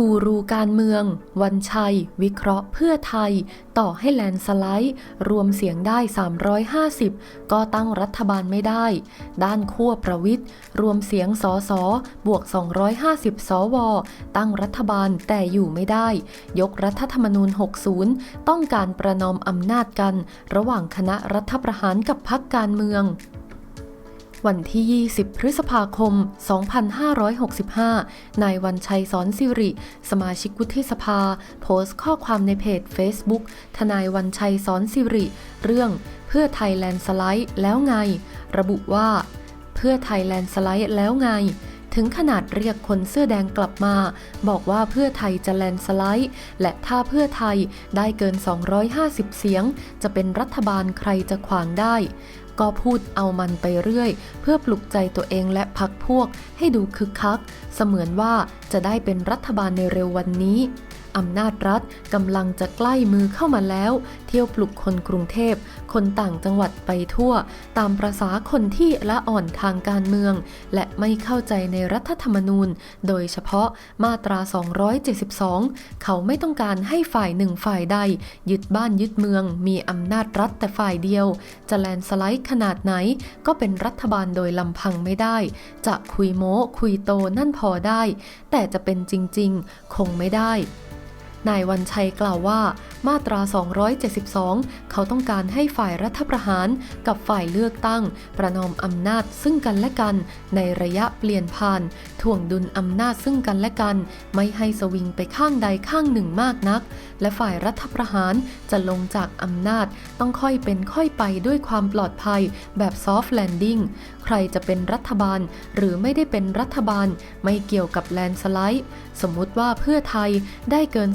กูรูการเมือง วันชัย วิเคราะห์เพื่อไทย ต่อให้แลนสไลด์ รวมเสียงได้ 350 ก็ตั้งรัฐบาลไม่ได้ ด้านขั้วประวิทย์รวมเสียงสอสอบวก 250 สว ตั้งรัฐบาลแต่อยู่ไม่ได้ ยกรัฐธรรมนูญ 60 ต้องการประนอมอำนาจกัน ระหว่างคณะรัฐประหารกับพรรคการเมือง วันที่ 20 พฤษภาคม 2565 นายวันชัยสอนสิริ สมาชิกวุฒิสภา โพสต์ข้อความในเพจ Facebook ทนายวันชัยสอนสิริ เรื่องเพื่อไทยแลนด์สไลด์แล้วไง ระบุว่า เพื่อไทยแลนด์สไลด์แล้วไงถึงขนาดเรียกคนเสื้อแดงกลับมา บอกว่าเพื่อไทยจะแลนสไลด์ และถ้าเพื่อไทยได้เกิน 250 เสียง จะเป็นรัฐบาลใครจะขวางได้ ก็พูดเอามันไปเรื่อย เพื่อปลุกใจตัวเองและพักพวกให้ดูคึกคัก เสมือนว่าจะได้เป็นรัฐบาลในเร็ววันนี้อำนาจรัฐกำลังจะใกล้มือเข้ามาแล้ว เที่ยวปลุกคนกรุงเทพ คนต่างจังหวัดไปทั่ว ตามประษาคนที่ละอ่อนทางการเมือง และไม่เข้าใจในรัฐธรรมนูญ โดยเฉพาะมาตรา 272 เขาไม่ต้องการให้ฝ่ายหนึ่งฝ่ายใด ยึดบ้านยึดเมือง มีอำนาจรัฐแต่ฝ่ายเดียว จะแลนสไลด์ขนาดไหน ก็เป็นรัฐบาลโดยลำพังไม่ได้ จะคุยโม้ คุยโตนั่นพอได้ แต่จะเป็นจริง ๆ คงไม่ได้ นายวันชัยกล่าวว่า มาตรา 272 เขาต้องการให้ฝ่ายรัฐประหารกับฝ่ายเลือกตั้ง ประนอมอำนาจซึ่งกันและกัน ในระยะเปลี่ยนผ่านถ่วงดุลอำนาจซึ่งกันและกัน ไม่ให้สวิงไปข้างใดข้างหนึ่งมากนัก และฝ่ายรัฐประหารจะลงจากอำนาจต้องค่อยเป็นค่อยไปด้วยความปลอดภัยแบบซอฟต์แลนดิ้ง ใครจะเป็นรัฐบาล หรือไม่ได้เป็นรัฐบาล ไม่เกี่ยวกับแลนสไลด์ สมมุติว่าเพื่อไทยได้เกิน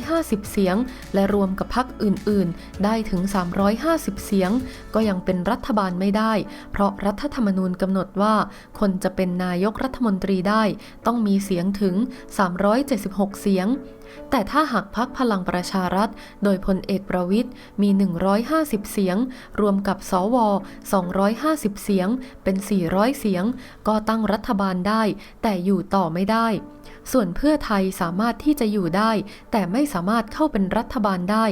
250 เสียง และรวมกับพรรคอื่น ๆ ได้ถึง 350 เสียง ก็ยังเป็นรัฐบาลไม่ได้ เพราะรัฐธรรมนูญกำหนดว่า คนจะเป็นนายกรัฐมนตรีได้ ต้องมีเสียงถึง 376 เสียงแต่ถ้าหากพักพลังประชารัฐ โดยพลเอกประวิทย์มี 150 เสียง รวมกับสว 250 เสียง เป็น 400 เสียง ก็ตั้งรัฐบาลได้ แต่อยู่ต่อไม่ได้ ส่วนเพื่อไทยสามารถที่จะอยู่ได้ แต่ไม่สามารถเข้าเป็นรัฐบาลได้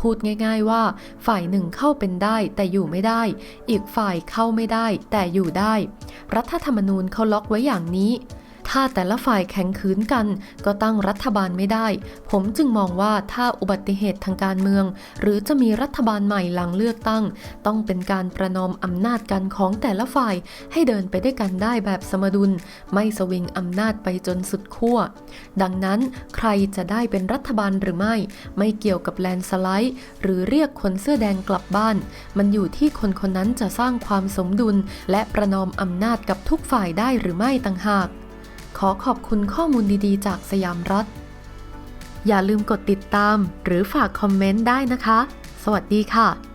พูดง่ายๆว่า ฝ่ายหนึ่งเข้าเป็นได้แต่อยู่ไม่ได้ อีกฝ่ายเข้าไม่ได้แต่อยู่ได้ รัฐธรรมนูญเขาล็อกไว้อย่างนี้ ถ้าแต่ละฝ่ายแข็งขืนกัน ก็ตั้งรัฐบาลไม่ได้ ผมจึงมองว่าถ้าอุบัติเหตุทางการเมือง หรือจะมีรัฐบาลใหม่หลังเลือกตั้ง ต้องเป็นการประนอมอำนาจกันของแต่ละฝ่าย ให้เดินไปด้วยกันได้แบบสมดุล ไม่สวิงอำนาจไปจนสุดขั้ว ดังนั้นใครจะได้เป็นรัฐบาลหรือไม่ ไม่เกี่ยวกับแลนสไลด์ หรือเรียกคนเสื้อแดงกลับบ้าน มันอยู่ที่คนคนนั้นจะสร้างความสมดุล และประนอมอำนาจกับทุกฝ่ายได้หรือไม่ต่างหาก ขอขอบคุณข้อมูลดีๆ จากสยามรัฐ อย่าลืมกดติดตามหรือฝากคอมเมนต์ได้นะคะ สวัสดีค่ะ